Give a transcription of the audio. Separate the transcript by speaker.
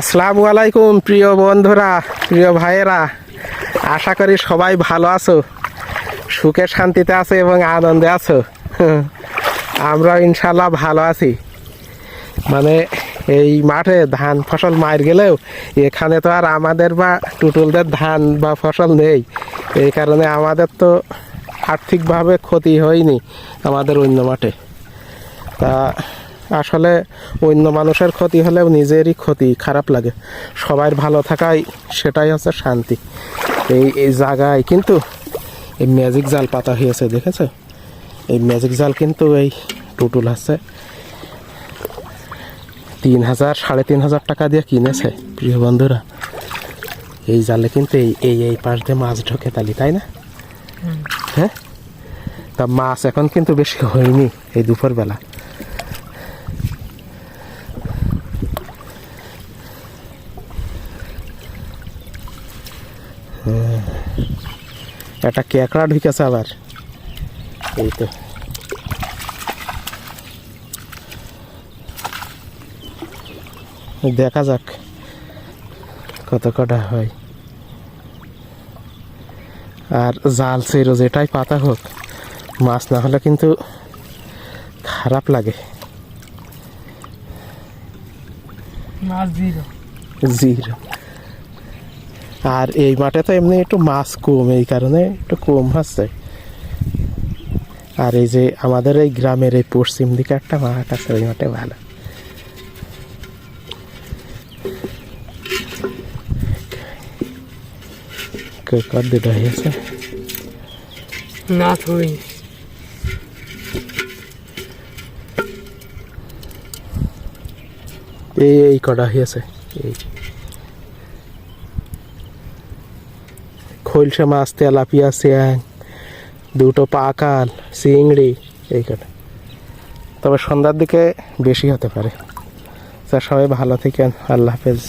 Speaker 1: আসসালামু আলাইকুম, প্রিয় বন্ধুরা, প্রিয় ভাইয়েরা। আশা করি সবাই ভালো আছো, সুখে শান্তিতে আছো এবং আনন্দে আছো। আমরা ইনশাল্লাহ ভালো আছি। মানে এই মাঠে ধান ফসল মার গেলেও এখানে তো আর আমাদের বা টুটুলদের ধান বা ফসল নেই। এই কারণে আমাদের তো আর্থিকভাবে ক্ষতি হয়নি আমাদের অন্য মাঠে। তা আসলে অন্য মানুষের ক্ষতি হলেও নিজেরই ক্ষতি খারাপ লাগে। সবার ভালো থাকাই সেটাই হচ্ছে শান্তি। এই এই জায়গায় কিন্তু এই ম্যাজিক জাল পাতা হয়েছে দেখেছ? এই ম্যাজিক জাল কিন্তু এই টুটুল আছে। তিন হাজার সাড়ে তিন হাজার টাকা দিয়ে কিনেছে প্রিয় বন্ধুরা। এই জালে কিন্তু এই এই এই পাশ দিয়ে মাছ ঢোকে তালি তাই না? হ্যাঁ? তা মাছ এখন কিন্তু বেশি হয়নি এই দুপুরবেলা। একটা কেকড়া ঢুকেছে আবার। এই তো। দেখা যাক কত কটা হয়। আর জাল ছেড়ো যেটাই পাতা হোক মাছ না হলে কিন্তু খারাপ লাগে।
Speaker 2: মাছ জিরো।
Speaker 1: জিরো। আর এই মাঠে তো এমনি একটু মাছ কম এই কারণে একটু কম হচ্ছে আর এই যে আমাদের এই গ্রামের এই পশ্চিম দিকে একটা মাঠ আছে ওই মাঠে ভালো। দুটো হয়েছে?
Speaker 2: না থই।
Speaker 1: এই এই কটা হয়েছে? এই। খৈলসা মাছ তেলাপিয়া স্যাং, দুটো পাকাল চিংড়ি এই কটা তবে সন্ধ্যার দিকে বেশি হতে পারে। স্যার সবাই ভালো থাকেন, আল্লাহ হাফেজ।